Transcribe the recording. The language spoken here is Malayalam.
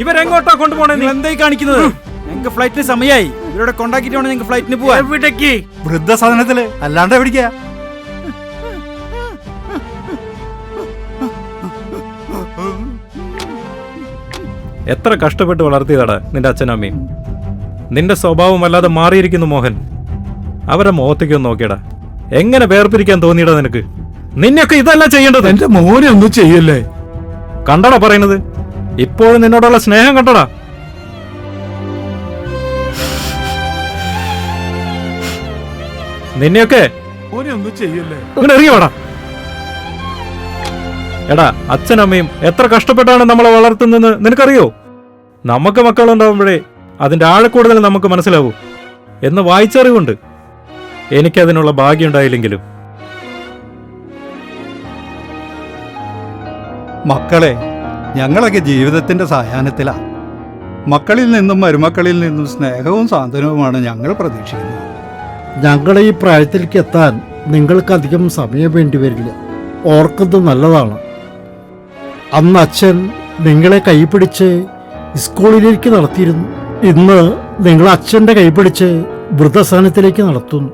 ഇവരെങ്ങോട്ടാ കൊണ്ടുപോണേ നിങ്ങൾ എന്തായി കാണിക്കുന്നത്? ഞങ്ങൾക്ക് ഫ്ലൈറ്റിന് സമയമായി ഇവരോടെ കോണ്ടാക്ട് വേണം ഞങ്ങൾക്ക് ഫ്ലൈറ്റിന് പോവാൻ. എവിടേക്ക്? വൃദ്ധസാധനത്തിൽ. അല്ലാണ്ട് എവിടേക്കാ? എത്ര കഷ്ടപ്പെട്ട് വളർത്തിയതാണ് നിന്റെ അച്ഛനമ്മയും. നിന്റെ സ്വഭാവം അല്ലാതെ മാറിയിരിക്കുന്നു മോഹൻ. അവരെ മുഖത്തേക്കൊന്ന് നോക്കിയടാ. എങ്ങനെ വേർപിരിക്കാൻ തോന്നിയടാ നിനക്ക്? നിന്നെയൊക്കെ ഇതല്ല ചെയ്യേണ്ടത്. എന്റെ മോനെ ഒന്നും ചെയ്യല്ലേ? കണ്ടടാ പറയുന്നത്. ഇപ്പോഴും നിന്നോടുള്ള സ്നേഹം കണ്ടടാ. നിന്നെയൊക്കെ എടാ അച്ഛനമ്മയും എത്ര കഷ്ടപ്പെട്ടാണ് നമ്മളെ വളർത്തുന്നതെന്ന് നിനക്കറിയോ? നമുക്ക് മക്കളുണ്ടാവുമ്പോഴേ അതിന്റെ ആഴക്കൂടുതൽ നമുക്ക് മനസ്സിലാവൂ. എന്ന് വായിച്ചറിവുണ്ട്. എനിക്കതിനുള്ള ഭാഗ്യം മക്കളെ ഞങ്ങളൊക്കെ ജീവിതത്തിന്റെ സായാഹ്നത്തിലാണ് മക്കളിൽ നിന്നും മരുമക്കളിൽ നിന്നും സ്നേഹവും സാന്ത്വനവുമാണ് ഞങ്ങൾ പ്രതീക്ഷിക്കുന്നത്. ഞങ്ങൾ ഈ പ്രായത്തിലേക്ക് എത്താൻ നിങ്ങൾക്കധികം സമയം വേണ്ടി വരില്ല. ഓർക്കുന്നത് നല്ലതാണ്. അന്ന് അച്ഛൻ നിങ്ങളെ കൈപിടിച്ച് സ്കൂളിലേക്ക് നടത്തിയിരുന്നു. ഇന്ന് നിങ്ങൾ അച്ഛന്റെ കൈപിടിച്ച് വൃദ്ധസ്ഥാനത്തിലേക്ക് നടത്തുന്നു.